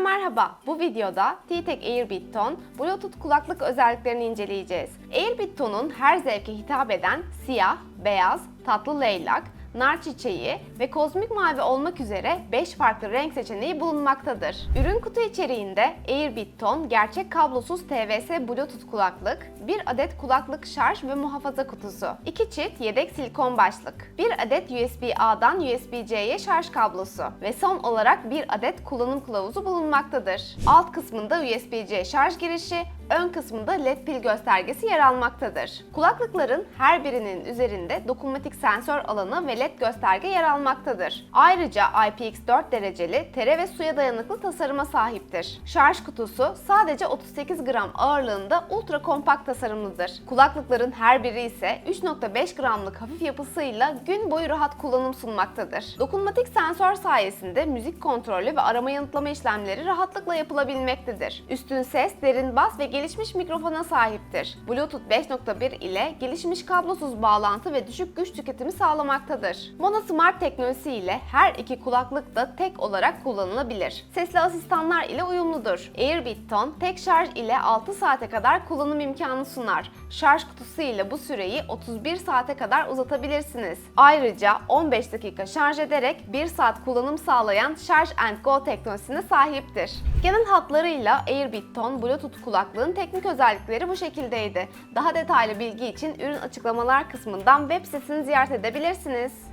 merhaba. Bu videoda T-Tek Airbit Tone Bluetooth kulaklık özelliklerini inceleyeceğiz. Airbit Tone'un her zevke hitap eden siyah, beyaz, tatlı leylak, nar çiçeği ve kozmik mavi olmak üzere 5 farklı renk seçeneği bulunmaktadır. Ürün kutu içeriğinde Airbit Tone gerçek kablosuz TVS Bluetooth kulaklık, bir adet kulaklık şarj ve muhafaza kutusu, 2 çift yedek silikon başlık, 1 adet USB-A'dan USB-C'ye şarj kablosu ve son olarak bir adet kullanım kılavuzu bulunmaktadır. Alt kısmında USB-C şarj girişi, ön kısmında LED pil göstergesi yer almaktadır. Kulaklıkların her birinin üzerinde dokunmatik sensör alanı ve LED gösterge yer almaktadır. Ayrıca IPX4 dereceli tere ve suya dayanıklı tasarıma sahiptir. Şarj kutusu sadece 38 gram ağırlığında ultra kompakt tasarımlıdır. Kulaklıkların her biri ise 3.5 gramlık hafif yapısıyla gün boyu rahat kullanım sunmaktadır. Dokunmatik sensör sayesinde müzik kontrolü ve arama yanıtlama işlemleri rahatlıkla yapılabilmektedir. Üstün ses, derin bas ve gelişmiş mikrofona sahiptir. Bluetooth 5.1 ile gelişmiş kablosuz bağlantı ve düşük güç tüketimi sağlamaktadır. Mono Smart teknolojisi ile her iki kulaklık da tek olarak kullanılabilir. Sesli asistanlar ile uyumludur. Airbit Tone tek şarj ile 6 saate kadar kullanım imkanı sunar. Şarj kutusu ile bu süreyi 31 saate kadar uzatabilirsiniz. Ayrıca 15 dakika şarj ederek 1 saat kullanım sağlayan Charge Go teknolojisine sahiptir. Genel hatlarıyla Airbit Tone Bluetooth kulaklığın teknik özellikleri bu şekildeydi. Daha detaylı bilgi için ürün açıklamalar kısmından web sitesini ziyaret edebilirsiniz.